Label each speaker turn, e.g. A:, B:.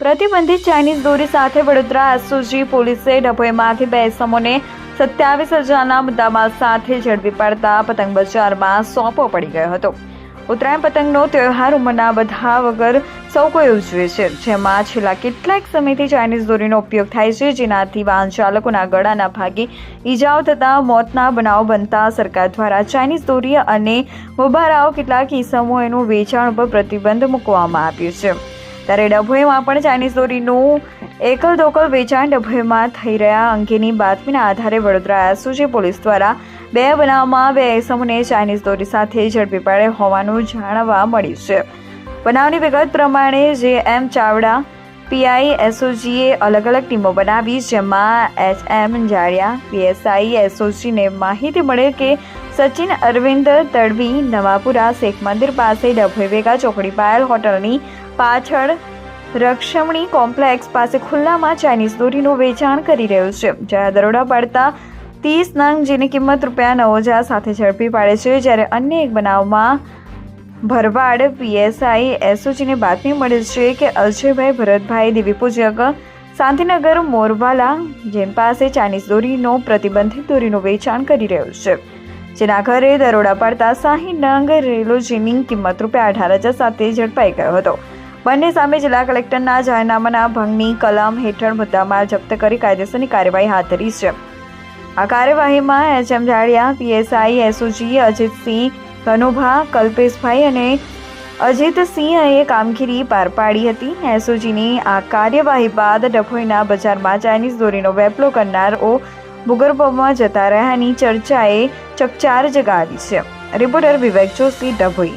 A: પ્રતિબંધિત ચાઇનીઝ દોરી સાથે વડોદરા એસઓજી પોલીસે ડભોઈમાંથી બે સમોને સત્યાવીસ હજારના મુદ્દામાલ સાથે ઝડપી પાડતા પતંગ બજારમાં સોંપો પડી ગયો હતો. ઉત્તરાયણ પતંગનો તહેવાર ઉંમરના બધા વગર સૌ કોઈ ઉજવે છે. જેમાં છેલ્લા કેટલાક સમયથી ચાઇનીઝ દોરીનો ઉપયોગ થાય છે, જેનાથી વાહન ચાલકોના ગળાના ભાગે ઈજાઓ થતા મોતના બનાવ બનતા સરકાર દ્વારા ચાઇનીઝ દોરી અને મુબારાઓ કેટલાક ઇસમો એનું વેચાણ ઉપર પ્રતિબંધ મૂકવામાં આવ્યું છે. ત્યારે ડભોઈમાં પણ ચાઇનીઝ દોરીનું એકલ દોકલ વેચાણ ડભોઈમાં થઈ રહ્યા અંગેની બાતમીના આધારે વડોદરા એસઓજી પોલીસ દ્વારા બે બનાવમાં બે એસમોને ચાઇનીઝ દોરી સાથે ઝડપી પાડે હોવાનું જાણવા મળ્યું છે. બનાવની વિગત પ્રમાણે જે એમ ચાવડા, પીઆઈ, એસઓજીએ અલગ અલગ ટીમો બનાવી, જેમાં એચ એમ જાડિયા પીએસઆઈ, એસઓજીને માહિતી મળે કે સચિન અરવિંદ તડવી નવાપુરા શેખ મંદિર પાસે ડભોઈ વેગા ચોકડી પાયલ હોટલની પાછળ રક્ષમણી કોમ્પ્લેક્સ પાસે ખુલ્લામાં ચાઇનીઝ દોરીનું વેચાણ કરી રહ્યું છે જ્યારે દરોડા પાડતા ત્રીસ નંગ જેની કિંમત રૂપિયા નવ હજાર સાથે ઝડપી પાડે છે, જ્યારે અન્ય એક બનાવમાં ભરવાડ પીએસઆઈ એસઓજીને બાતમી મળે છે કે અજયભાઈ ભરતભાઈ દેવી પૂજક શાંતિનગર મોરવાલા જેમ પાસે ચાઇનીઝ દોરીનો પ્રતિબંધિત દોરીનું વેચાણ કરી રહ્યું છે, જેના ઘરે દરોડા પાડતા સાહી નંગ રેલોજીની કિંમત રૂપિયા અઢાર હજાર સાથે ઝડપાઈ ગયો હતો. બંને સામે જિલ્લા કલેક્ટરના જાહેરનામાના ભંગની કલમ હેઠળ મુદ્દામાલ જપ્ત કરી કાયદેસરની કાર્યવાહી હાથ ધરી છે. આ કાર્યવાહીમાં HM Jadiya, PSI, SOG, Ajitsinh Kanubha Kalpeshbhai અને અજીતસિંહએ કામગીરી પાર પાડી હતી. એસઓજીની આ કાર્યવાહી બાદ ડભોઈના બજારમાં ચાઇનીઝ દોરીનો વેપલો કરનારો ભૂગર્ભમાં જતા રહ્યાની ચર્ચાએ ચકચાર જગાવી છે. રિપોર્ટર વિવેક જોશી, ડભોઈ.